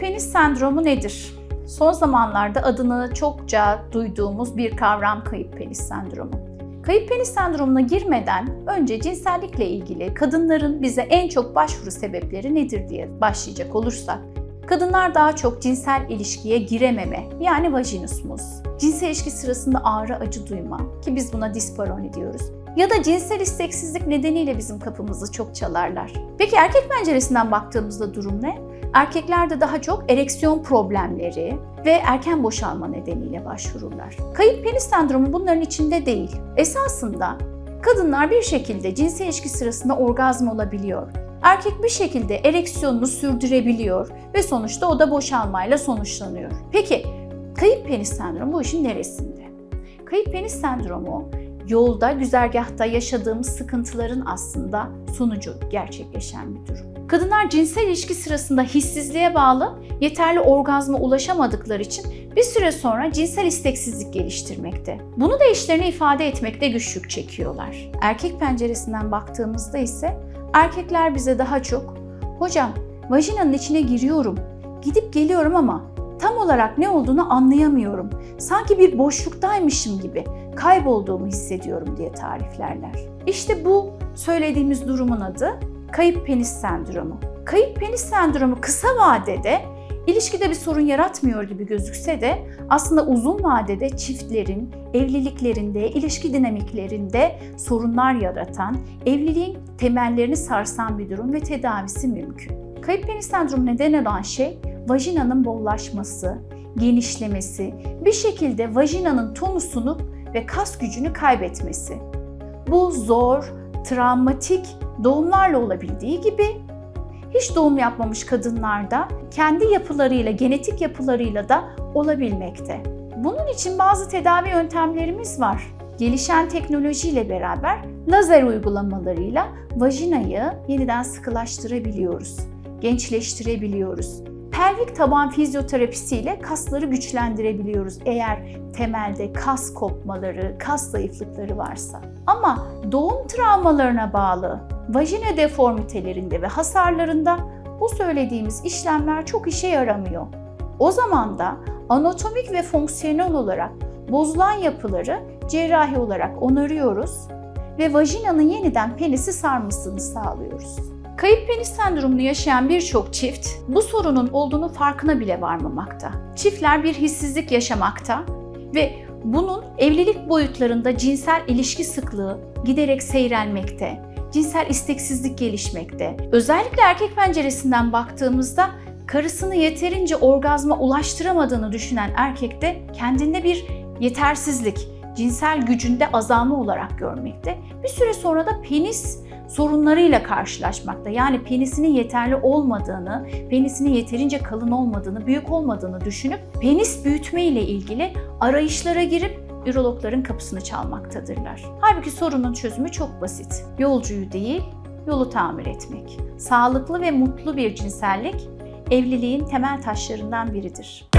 penis sendromu nedir? Son zamanlarda adını çokça duyduğumuz bir kavram kayıp penis sendromu. Kayıp penis sendromuna girmeden önce cinsellikle ilgili kadınların bize en çok başvuru sebepleri nedir diye başlayacak olursak, kadınlar daha çok cinsel ilişkiye girememe yani vajinismus, cinsel ilişki sırasında ağrı acı duyma ki biz buna disparoni diyoruz ya da cinsel isteksizlik nedeniyle bizim kapımızı çok çalarlar. Peki erkek penceresinden baktığımızda durum ne? Erkeklerde daha çok ereksiyon problemleri ve erken boşalma nedeniyle başvururlar. Kayıp penis sendromu bunların içinde değil. Esasında kadınlar bir şekilde cinsel ilişki sırasında orgazm olabiliyor. Erkek bir şekilde ereksiyonunu sürdürebiliyor ve sonuçta o da boşalmayla sonuçlanıyor. Peki kayıp penis sendromu bu işin neresinde? Kayıp penis sendromu yolda, güzergahta yaşadığımız sıkıntıların aslında sonucu gerçekleşen bir durum. Kadınlar cinsel ilişki sırasında hissizliğe bağlı yeterli orgazma ulaşamadıkları için bir süre sonra cinsel isteksizlik geliştirmekte. Bunu da işlerini ifade etmekte güçlük çekiyorlar. Erkek penceresinden baktığımızda ise erkekler bize daha çok "Hocam, vajinanın içine giriyorum. Gidip geliyorum ama tam olarak ne olduğunu anlayamıyorum. Sanki bir boşluktaymışım gibi kaybolduğumu hissediyorum diye tariflerler. İşte bu söylediğimiz durumun adı kayıp penis sendromu. Kayıp penis sendromu kısa vadede ilişkide bir sorun yaratmıyor gibi gözükse de aslında uzun vadede çiftlerin evliliklerinde, ilişki dinamiklerinde sorunlar yaratan, evliliğin temellerini sarsan bir durum ve tedavisi mümkün. Kayıp penis sendromu neden olan şey vajinanın bollaşması, genişlemesi, bir şekilde vajinanın tonusunu ve kas gücünü kaybetmesi. Bu zor, travmatik doğumlarla olabildiği gibi hiç doğum yapmamış kadınlarda kendi yapılarıyla, genetik yapılarıyla da olabilmekte. Bunun için bazı tedavi yöntemlerimiz var. Gelişen teknolojiyle beraber lazer uygulamalarıyla vajinayı yeniden sıkılaştırabiliyoruz, gençleştirebiliyoruz pelvik taban fizyoterapisiyle kasları güçlendirebiliyoruz eğer temelde kas kopmaları, kas zayıflıkları varsa. Ama doğum travmalarına bağlı vajina deformitelerinde ve hasarlarında bu söylediğimiz işlemler çok işe yaramıyor. O zaman da anatomik ve fonksiyonel olarak bozulan yapıları cerrahi olarak onarıyoruz ve vajinanın yeniden penisi sarmasını sağlıyoruz. Kayıp penis sendromunu yaşayan birçok çift bu sorunun olduğunu farkına bile varmamakta. Çiftler bir hissizlik yaşamakta ve bunun evlilik boyutlarında cinsel ilişki sıklığı giderek seyrelmekte, cinsel isteksizlik gelişmekte. Özellikle erkek penceresinden baktığımızda karısını yeterince orgazma ulaştıramadığını düşünen erkekte kendinde bir yetersizlik, cinsel gücünde azalma olarak görmekte. Bir süre sonra da penis sorunlarıyla karşılaşmakta. Yani penisinin yeterli olmadığını, penisinin yeterince kalın olmadığını, büyük olmadığını düşünüp penis büyütme ile ilgili arayışlara girip ürologların kapısını çalmaktadırlar. Halbuki sorunun çözümü çok basit. Yolcuyu değil, yolu tamir etmek. Sağlıklı ve mutlu bir cinsellik evliliğin temel taşlarından biridir.